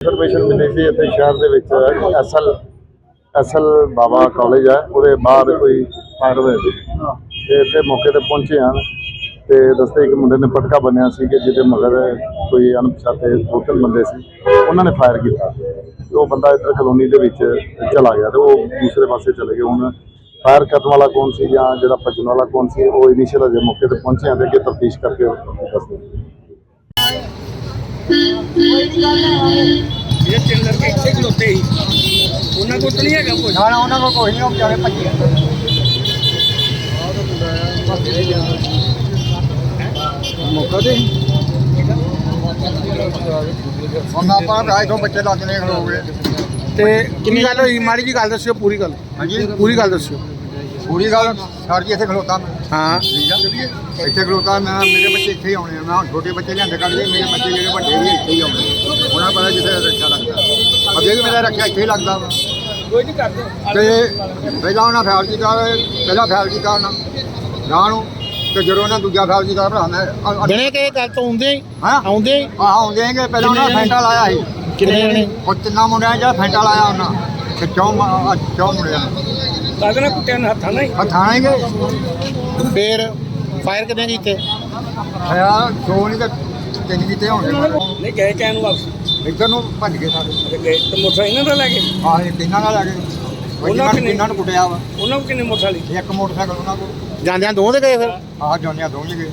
Information ਮਿਲੀ ਸੀ ਇੱਥੇ ਸ਼ਹਿਰ ਦੇ ਵਿੱਚ, ਐਸਐਲ ਐਸਐਲ ਬਾਬਾ ਕਾਲਜ ਹੈ ਉਹਦੇ ਬਾਹਰ ਕੋਈ ਫਾਇਰ ਹੋਇਆ ਸੀ। ਤੇ ਇੱਥੇ ਮੌਕੇ ਤੇ ਪਹੁੰਚੇ ਹਨ ਤੇ ਰਸਤੇ ਇੱਕ ਮੁੰਡੇ ਨੇ ਪਟਕਾ ਬੰਨਿਆ ਸੀ ਕਿ ਜਿਹਦੇ ਮਗਰ ਕੋਈ ਅਣਪਛਾਤੇ ਦੋ ਬੰਦੇ ਸੀ, ਉਹਨਾਂ ਨੇ ਫਾਇਰ ਕੀਤਾ। ਤੇ ਉਹ ਬੰਦਾ ਇੱਧਰ ਕਲੋਨੀ ਦੇ ਵਿੱਚ ਚਲਾ ਗਿਆ ਤੇ ਉਹ ਦੂਸਰੇ ਪਾਸੇ ਚਲੇ ਗਏ। ਹੁਣ ਫਾਇਰ ਕਰਨ ਵਾਲਾ ਕੌਣ ਸੀ ਜਾਂ ਜਿਹੜਾ ਭੱਜਣ ਵਾਲਾ ਕੌਣ ਸੀ, ਉਹ ਇਨੀਸ਼ੀਅਲ ਅਜੇ ਮੌਕੇ ਤੇ ਪਹੁੰਚੇ ਹਨ ਤੇ ਅੱਗੇ ਤਫਤੀਸ਼ ਕਰਕੇ ਦੱਸਦੇ ਇਹ ਤਿੰਨ ਲੜਕੇ ਇੱਥੇ ਖਲੋਤੇ ਸੀ ਉਹਨਾਂ ਕੋਲ ਤਾਂ ਨਹੀਂ ਹੈਗਾ ਕੁਝ ਨਾ ਨਾ ਉਹਨਾਂ ਕੋਲ ਕੋਈ ਨਹੀਂ ਉਹ ਵਿਚਾਰੇ ਭੱਜੇ। ਮੌਕਾ ਦੇ ਹੁਣ ਆਪਾਂ ਰਾਜ ਤੋਂ ਬੱਚੇ ਲੱਗਨੇ ਖਲੋਗੇ ਤੇ ਕਿੰਨੀ ਗੱਲ ਹੋਈ? ਮਾੜੀ ਜੀ ਗੱਲ ਦੱਸਿਓ ਪੂਰੀ ਗੱਲ। ਹਾਂਜੀ। ਪੂਰੀ ਗੱਲ ਦੱਸਿਓ। ਪੂਰੀ ਗੱਲ ਸਰ ਜੀ ਇੱਥੇ ਖਲੋਤਾ ਮੈਂ। ਹਾਂ। ਠੀਕ ਆ? ਇੱਥੇ ਖਲੋਤਾ ਮੈਂ ਮੇਰੇ ਬੱਚੇ ਇੱਥੇ ਹੀ ਆਉਣੇ ਆ। ਮੈਂ ਛੋਟੇ ਬੱਚੇ ਲਿਆਂਦੇ ਕੱਢ ਮੇਰੇ ਬੱਚੇ ਜਿਹੜੇ ਵੱਡੇ ਵੀ ਇੱਥੇ ਹੀ ਆਉਣੇ ਆ। ਉਹਨਾਂ ਨੂੰ ਪਤਾ ਜਿੱਥੇ ਰੱਖਿਆ ਲੱਗਦਾ। ਅੱਗੇ ਵੀ ਮੇਰਾ ਰੱਖਿਆ ਇੱਥੇ ਹੀ ਲੱਗਦਾ ਵਾ। ਕੋਈ ਨਹੀਂ ਕਰਦੇ। ਤੇ ਪਹਿਲਾਂ ਉਹਨਾਂ ਫੈਲ ਕੀਤਾ ਪਹਿਲਾਂ ਫੈਲ ਕੀਤਾ ਉਹਨਾਂ ਗਾਂ ਨੂੰ ਤੇ ਜਦੋਂ ਉਹਨਾਂ ਦੂਜਾ ਫੈਲ ਕੀਤਾ ਭਰਾ ਮੈਂ ਜਣੇ ਕਿ ਗੱਲ ਤੋਂ ਆਉਂਦੇ ਹੀ। ਹਾਂ। ਆਉਂਦੇ ਹੀ। ਆਉਂਦੇ ਹੈਗੇ ਪਹਿਲਾਂ ਉਹਨਾਂ ਫੈਂਟਾ ਲਾਇਆ ਸੀ। ਕਿੰਨੇ ਜਣੇ? ਉਹ ਤਿੰਨਾਂ ਮੁੰਡਿਆਂ ਜਿਹੜਾ ਫੈਂਟਾ ਲਾਇਆ ਉਹਨਾਂ। ਤੇ ਚੌਂ ਚੌਂ ਮੁੰਡਿਆਂ ਕਾਹਦੇ ਨਾਲ ਕੁੱਟਿਆ ਨਾ ਹੱਥਾਂ ਨਾਲ ਹੀ? ਹੱਥਾਂ ਹੈਗੇ ਫੇਰ ਫਾਇਰ ਕਿੰਨੇ ਕੀਤੇ? ਆਇਆ ਦੋ ਨਹੀਂ ਤੇ ਤਿੰਨ ਕੀਤੇ ਹੋਣਗੇ ਨਹੀਂ ਗਏ ਕਹਿਣ ਨੂੰ ਵਾਪਸ। ਇੱਧਰ ਨੂੰ ਭੱਜ ਗਏ ਸਾਰੇ। ਤੇ ਗਏ। ਤੇ ਮੋਟਰਸਾਈਕਲ ਇਹਨਾਂ ਦਾ ਲੈ ਗਏ? ਆਹ ਇਹ ਤਿੰਨਾਂ ਨਾਲ ਲੱਗੇ ਉਹਨਾਂ ਉਹਨਾਂ ਕਿੰਨੇ? ਤਿੰਨਾਂ ਨੂੰ ਕੁੱਟਿਆ ਵਾ। ਉਹਨਾਂ ਕੋਲ ਕਿੰਨੇ ਮੋਟਰਸਾਈਕਲ? ਇੱਕ ਮੋਟਰਸਾਈਕਲ ਉਹਨਾਂ ਕੋਲ। ਜਾਂਦਿਆਂ ਦੋ ਦੇ ਗਏ ਫਿਰ? ਆਹ ਜੋਨੀਆਂ ਦੋਵੇਂ ਗਏ।